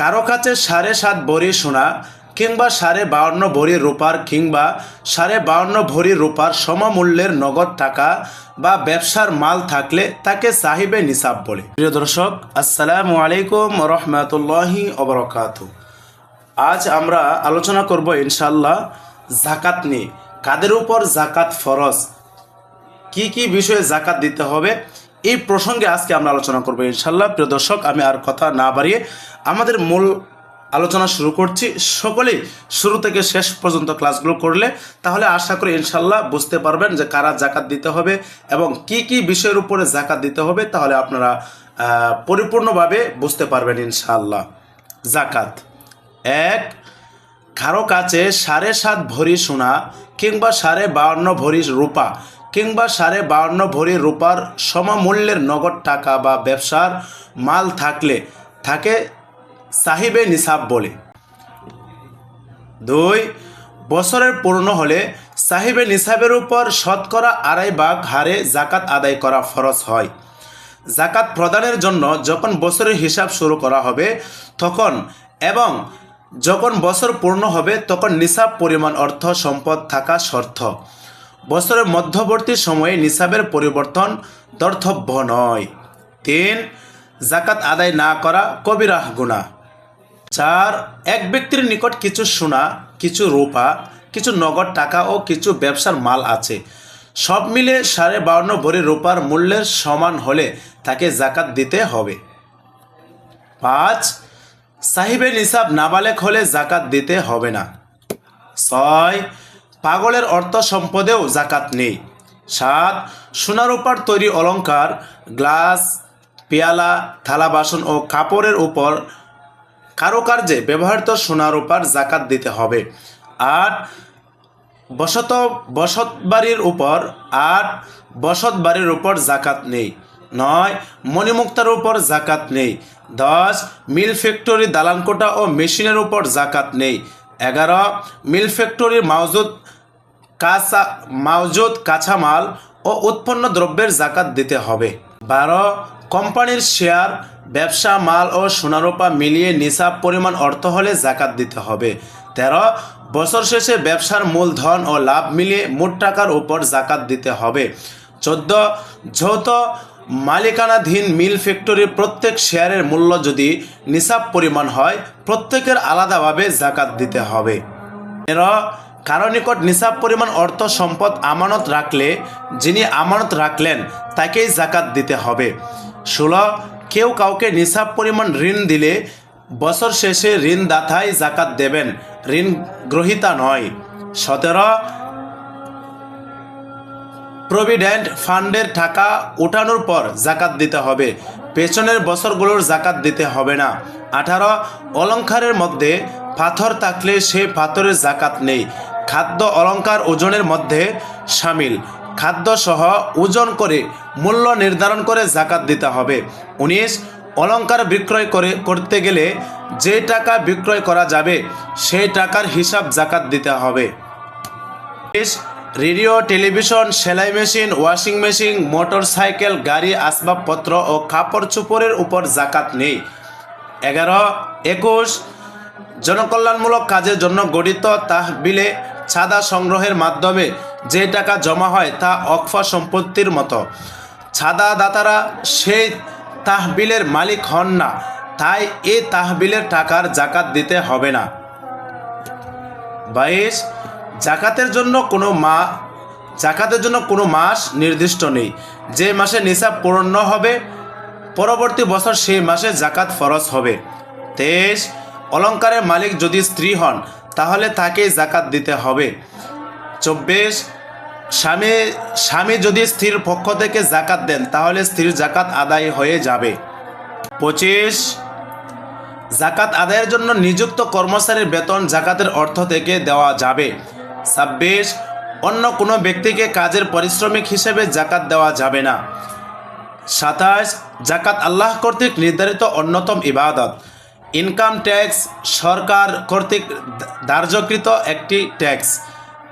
কারও কাছে সাড়ে সাত ভরি সোনা কিংবা সাড়ে বাউন্ন ভরি রূপার কিংবা সাড়ে বাউন্ন ভরি রূপার সমমূল্যের নগদ টাকা বা ব্যবসার মাল থাকলে তাকে সাহিবে নিসাব বলে। প্রিয় দর্শক, আসসালামু আলাইকুম রহমতুল্লাহি অবরকাত আজ আমরা আলোচনা করব ইনশাল্লাহ জাকাত নিয়ে। কাদের উপর জাকাত ফরজ? কি কি বিষয়ে জাকাত দিতে হবে? এই প্রসঙ্গে আজকে আমরা আলোচনা করব ইনশাল্লাহ প্রিয় দর্শক, আমি আর কথা না বাড়িয়ে আমাদের মূল আলোচনা শুরু করছি। সকলেই শুরু থেকে শেষ পর্যন্ত ক্লাসগুলো করলে, তাহলে আশা করি ইনশাল্লাহ বুঝতে পারবেন যে কারা জাকাত দিতে হবে এবং কি কি বিষয়ের উপরে জাকাত দিতে হবে, তাহলে আপনারা পরিপূর্ণভাবে বুঝতে পারবেন ইনশাল্লাহ জাকাত। এক, কারও কাছে সাড়ে সাত ভরি সোনা কিংবা সাড়ে বাউন্ন ভরি রূপা কিংবা সাড়ে বাউন্ন ভরি রূপার সমমূল্যের নগদ টাকা বা ব্যবসার মাল থাকলে থাকে সাহিবে নিসাব বলে। দুই, বছরের পূর্ণ হলে সাহিবে নিসাবের উপর শতকরা আড়াই ভাগ হারে জাকাত আদায় করা ফরজ হয়। জাকাত প্রদানের জন্য যখন বছরের হিসাব শুরু করা হবে, তখন এবং যখন বছর পূর্ণ হবে, তখন নিসাব পরিমাণ অর্থ সম্পদ থাকা শর্ত। বছরের মধ্যবর্তী সময়ে নিসাবের পরিবর্তন দর্থব্য নয়। তিন, জাকাত আদায় না করা কবিরাহ গুণা চার, এক ব্যক্তির নিকট কিছু সোনা, কিছু রূপা, কিছু নগদ টাকা ও কিছু ব্যবসার মাল আছে। সব মিলে সাড়ে বাউন্ন ভরি রূপার মূল্যের সমান হলে তাকে জাকাত দিতে হবে। পাঁচ, সাহিবে নিসাব নাবালেক হলে জাকাত দিতে হবে না। ছয় পাগলের অর্থ সম্পদেও জাকাত নেই। সাত, সোনার উপর তৈরি অলংকার, গ্লাস, পেয়ালা, থালা বাসন ও কাপড়ের উপর কারুকার্যে ব্যবহৃত সোনার উপর জাকাত দিতে হবে। আট, বসত বসত বাড়ির উপর, আট বসত বাড়ির উপর জাকাত নেই। নয়, মণিমুক্তার উপর জাকাত নেই। দশ, মিল ফ্যাক্টরি দালানকোটা ও মেশিনের উপর জাকাত নেই। এগারো, মিল ফ্যাক্টরির মাউজুদ কাঁচা মাউজুদ কাঁচামাল ও উৎপন্ন দ্রব্যের জাকাত দিতে হবে। বারো, কোম্পানির শেয়ার, ব্যবসা, মাল ও সোনারূপা মিলিয়ে নিসাব পরিমাণ অর্থ হলে জাকাত দিতে হবে। তেরো, বছর শেষে ব্যবসার মূলধন ও লাভ মিলিয়ে মোট টাকার উপর জাকাত দিতে হবে। চোদ্দ, যৌথ মালিকানাধীন মিল ফ্যাক্টরির প্রত্যেক শেয়ারের মূল্য যদি নিসাব পরিমাণ হয়, প্রত্যেকের আলাদাভাবে জাকাত দিতে হবে। এরা কারও নিকট নিসাব পরিমাণ অর্থ, সম্পদ, আমানত রাখলে, যিনি আমানত রাখলেন, তাকেই জাকাত দিতে হবে। ষোলো, কেউ কাউকে নিসাব পরিমাণ ঋণ দিলে, বছর শেষে ঋণদাতাই জাকাত দেবেন। ঋণ গ্রহিতা নয়। সতেরো, প্রভিডেন্ট ফান্ডের টাকা উঠানোর পর জাকাত দিতে হবে। পেছনের বছরগুলোর জাকাত দিতে হবে না। আঠারো, অলংকারের মধ্যে পাথর থাকলে সে পাথরের জাকাত নেই। খাদ্য অলংকার ওজনের মধ্যে সামিল। খাদ্য সহ ওজন করে মূল্য নির্ধারণ করে জাকাত দিতে হবে। উনিশ, অলংকার বিক্রয় করে করতে গেলে যে টাকা বিক্রয় করা যাবে সেই টাকার হিসাব জাকাত দিতে হবে। রেডিও, টেলিভিশন, সেলাই machine, washing machine motorcycle গাড়ি, আসবাবপত্র ও কাপড় চোপড়ের উপর জাকাত নেই। এগারো, একুশ, জনকল্যাণমূলক কাজের জন্য গঠিত তাহবিলে ছাদা সংগ্রহের মাধ্যমে যে টাকা জমা হয় তা অকফা সম্পত্তির মতো। ছাদা দাতারা সেই তাহবিলের মালিক হন না, তাই এ তাহবিলের টাকার জাকাত দিতে হবে না। বাইশ, জাকাতের জন্য কোনো মা, জাকাতের জন্য কোনো মাস নির্দিষ্ট নেই। যে মাসে নিসাব পূর্ণ হবে, পরবর্তী বছর সেই মাসে জাকাত ফরজ হবে। তেইশ, অলংকারের মালিক যদি স্ত্রী হন তাহলে তাকেই জাকাত দিতে হবে। চব্বিশ, স্বামী স্বামী যদি স্ত্রীর পক্ষ থেকে জাকাত দেন, তাহলে স্ত্রীর জাকাত আদায় হয়ে যাবে। পঁচিশ জাকাত আদায়ের জন্য নিযুক্ত কর্মচারীর বেতন জাকাতের অর্থ থেকে দেওয়া যাবে। ছাব্বিশ, অন্য কোনো ব্যক্তিকে কাজের পারিশ্রমিক হিসেবে জাকাত দেওয়া যাবে না। সাতাশ জাকাত আল্লাহ কর্তৃক নির্ধারিত অন্যতম ইবাদত। ইনকাম ট্যাক্স সরকার কর্তৃক ধার্যকৃত একটি ট্যাক্স।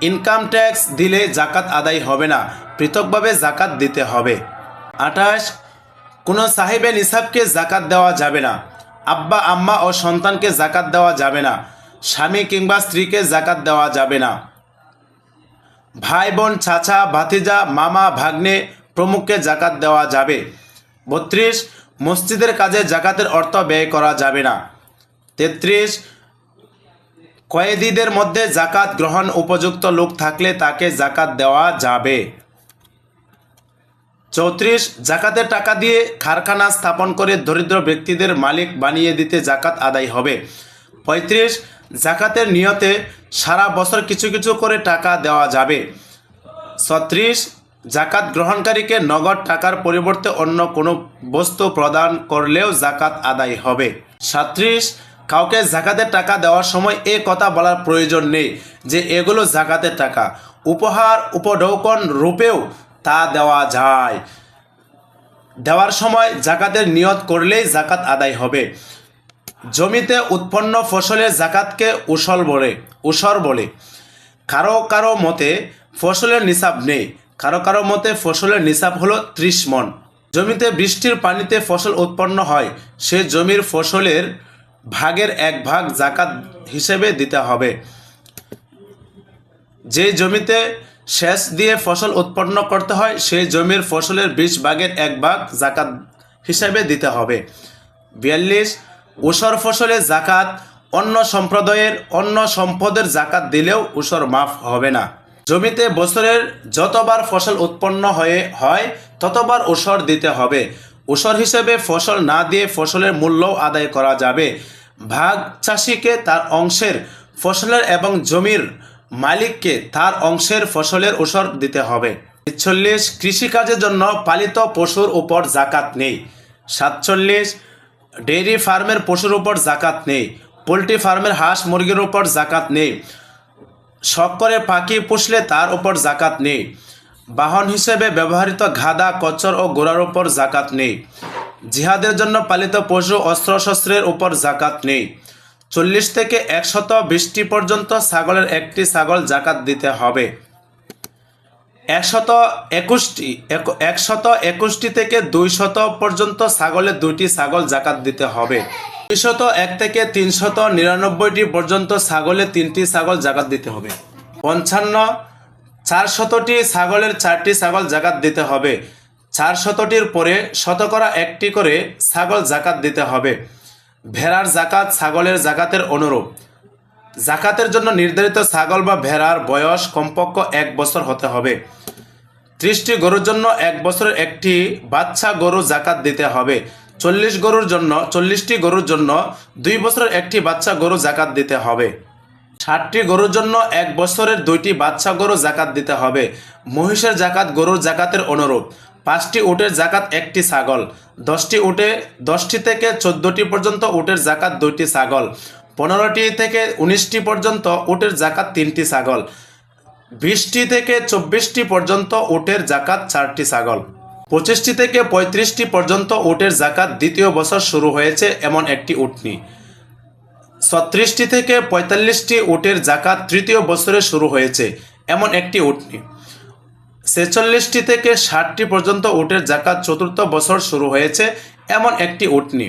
ইনকাম ট্যাক্স দিলে জাকাত আদায় হবে না, পৃথকভাবে জাকাত দিতে হবে। আঠাশ, কোনো সাহেবের নিসাবকে জাকাত দেওয়া যাবে না। আব্বা, আম্মা ও সন্তানকে জাকাত দেওয়া যাবে না। স্বামী কিংবা স্ত্রীকে জাকাত দেওয়া যাবে না। ভাই বোন চাচা, ভাতিজা, মামা, ভাগ্নে প্রমুখকে জাকাত দেওয়া যাবে। বত্রিশ মসজিদের কাজে জাকাতের অর্থ ব্যয় করা যাবে না। তেত্রিশ, কয়েদিদের মধ্যে জাকাত গ্রহণ উপযুক্ত লোক থাকলে তাকে জাকাত দেওয়া যাবে। চৌত্রিশ, জাকাতের টাকা দিয়ে কারখানা স্থাপন করে দরিদ্র ব্যক্তিদের মালিক বানিয়ে দিতে জাকাত আদায় হবে। পঁয়ত্রিশ, জাকাতের নিয়তে সারা বছর কিছু কিছু করে টাকা দেওয়া যাবে। ছত্রিশ জাকাত গ্রহণকারীকে নগদ টাকার পরিবর্তে অন্য কোনো বস্তু প্রদান করলেও জাকাত আদায় হবে। সাত্রিশ কাউকে জাকাতের টাকা দেওয়ার সময় এ কথা বলার প্রয়োজন নেই যে এগুলো জাকাতের টাকা। উপহার, উপঢৌকন রূপেও তা দেওয়া যায়। দেওয়ার সময় জাকাতের নিয়ত করলেই জাকাত আদায় হবে। জমিতে উৎপন্ন ফসলের জাকাতকে উসল বলে, উসর বলে। কারও কারও মতে ফসলের নিসাব নেই। কারও কারও মতে ফসলের নিসাব হলো ত্রিশ মন। জমিতে বৃষ্টির পানিতে ফসল উৎপন্ন হয়, সে জমির ফসলের ভাগের এক ভাগ জাকাত হিসেবে দিতে হবে। যে জমিতে সেচ দিয়ে ফসল উৎপন্ন করতে হয় সেই জমির ফসলের বিশ ভাগের এক ভাগ জাকাত হিসেবে দিতে হবে। বিয়াল্লিশ উসর ফসলে জাকাত অন্য সম্প্রদায়ের অন্য সম্পদের জাকাত দিলেও উসর মাফ হবে না। জমিতে বছরের যতবার ফসল উৎপন্ন হয়ে হয়, ততবার ওষর দিতে হবে। ওষর হিসেবে ফসল না দিয়ে ফসলের মূল্যও আদায় করা যাবে। ভাগ চাষিকে তার অংশের ফসলের এবং জমির মালিককে তার অংশের ফসলের ওসর দিতে হবে। চল্লিশ কৃষিকাজের জন্য পালিত পশুর উপর জাকাত নেই। সাতচল্লিশ ডেইরি ফার্মের পশুর উপর জাকাত নেই। পোলট্রি ফার্মের হাঁস মুরগির উপর জাকাত নেই। শখ করে পাখি পুষলে তার উপর জাকাত নেই। বাহন হিসেবে ব্যবহৃত গাধা কচ্চর ও গোড়ার উপর জাকাত নেই। জিহাদের জন্য পালিত পশু অস্ত্রশস্ত্রের উপর জাকাত নেই। চল্লিশ থেকে একশত বিশটি পর্যন্ত ছাগলের একটি ছাগল জাকাত দিতে হবে। একশত একুশটি, এক- একশত একুশটি থেকে দুইশত পর্যন্ত ছাগলের দুইটি ছাগল জাকাত দিতে হবে। দুইশত এক থেকে তিনশত নিরানব্বইটি পর্যন্ত ছাগলে তিনটি ছাগল জাকাত দিতে হবে। পঞ্চান্ন চার শতটি ছাগলের চারটি ছাগল জাকাত দিতে হবে। চার শতটির পরে শতকরা একটি করে ছাগল জাকাত দিতে হবে। ভেড়ার জাকাত ছাগলের জাকাতের অনুরূপ। জাকাতের জন্য নির্ধারিত ছাগল বা ভেড়ার বয়স কমপক্ষ এক বছর হতে হবে। ত্রিশটি গরুর জন্য এক বছরের একটি বাচ্চা গরু জাকাত দিতে হবে। চল্লিশ গরুর জন্য, চল্লিশটি গরুর জন্য দুই বছরের একটি বাচ্চা গরু জাকাত দিতে হবে। ষাটটি গরুর জন্য এক বছরের দুইটি বাচ্চা গরু জাকাত দিতে হবে। মহিষের জাকাত গরুর জাকাতের অনুরূপ। পাঁচটি উটের জাকাত একটি ছাগল। দশটি উটে, দশটি থেকে চোদ্দটি পর্যন্ত উটের জাকাত দুইটি ছাগল। পনেরোটি থেকে উনিশটি পর্যন্ত উটের জাকাত তিনটি ছাগল। বিশটি থেকে চব্বিশটি পর্যন্ত উটের জাকাত চারটি ছাগল। পঁচিশটি থেকে পঁয়ত্রিশটি পর্যন্ত উটের জাকাত দ্বিতীয় বছর শুরু হয়েছে এমন একটি উটনি। ছত্রিশটি থেকে পঁয়তাল্লিশটি উটের জাকাত তৃতীয় বছরে শুরু হয়েছে এমন একটি উটনি। ছেচল্লিশটি থেকে ষাটটি পর্যন্ত উটের জাকাত চতুর্থ বছর শুরু হয়েছে এমন একটি উটনি।